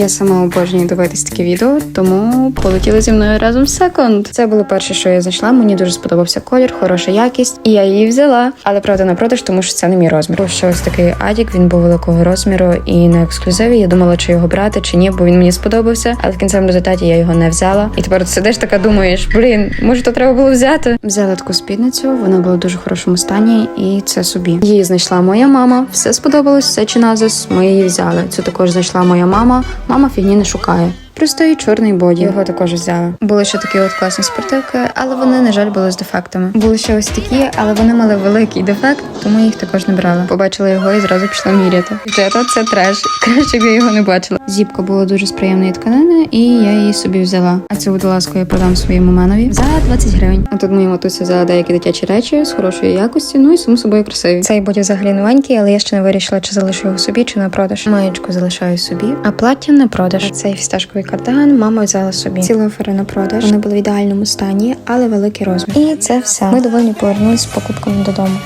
Я сама обожнюю дивитись такі відео, тому полетіли зі мною разом секонд. Це було перше, що я знайшла. Мені дуже сподобався колір, хороша якість, і я її взяла. Але правда на продаж, тому що це не мій розмір. Був ось такий адік, він був великого розміру і на ексклюзиві. Я думала, чи його брати, чи ні, бо він мені сподобався. Але в кінцевому результаті я його не взяла. І тепер ти сидиш така думаєш, блін, може то треба було взяти. Взяла таку спідницю, вона була в дуже хорошому стані, і це собі. Її знайшла моя мама. Все сподобалось, все чи назис. Ми її взяли. Цю також знайшла моя мама. Мама фігні не шукає. Простий чорний боді. Його також взяла. Були ще такі от класні спортивки, але вони, на жаль, були з дефектами. Були ще ось такі, але вони мали великий дефект, тому їх також не брала. Побачила його і зразу пішла міряти. Дівчата, це треш. Краще б я його не бачила. Зіпка була дуже з приємної тканини, і я її собі взяла. А цю водолазку я продам своєму менові за 20 гривень. А тут моя матуся взяла деякі дитячі речі з хорошої якості, ну і само собою красиві. Цей боді взагалі новенький, але я ще не вирішила, чи залишу його собі, чи на продаж. Маєчку залишаю собі, а плаття на продаж. Цей фісташковий кардиган мама взяла собі. Ці лофери на продаж. Вони були в ідеальному стані, але великий розмір. І це все. Ми довольні повернулися з покупками додому.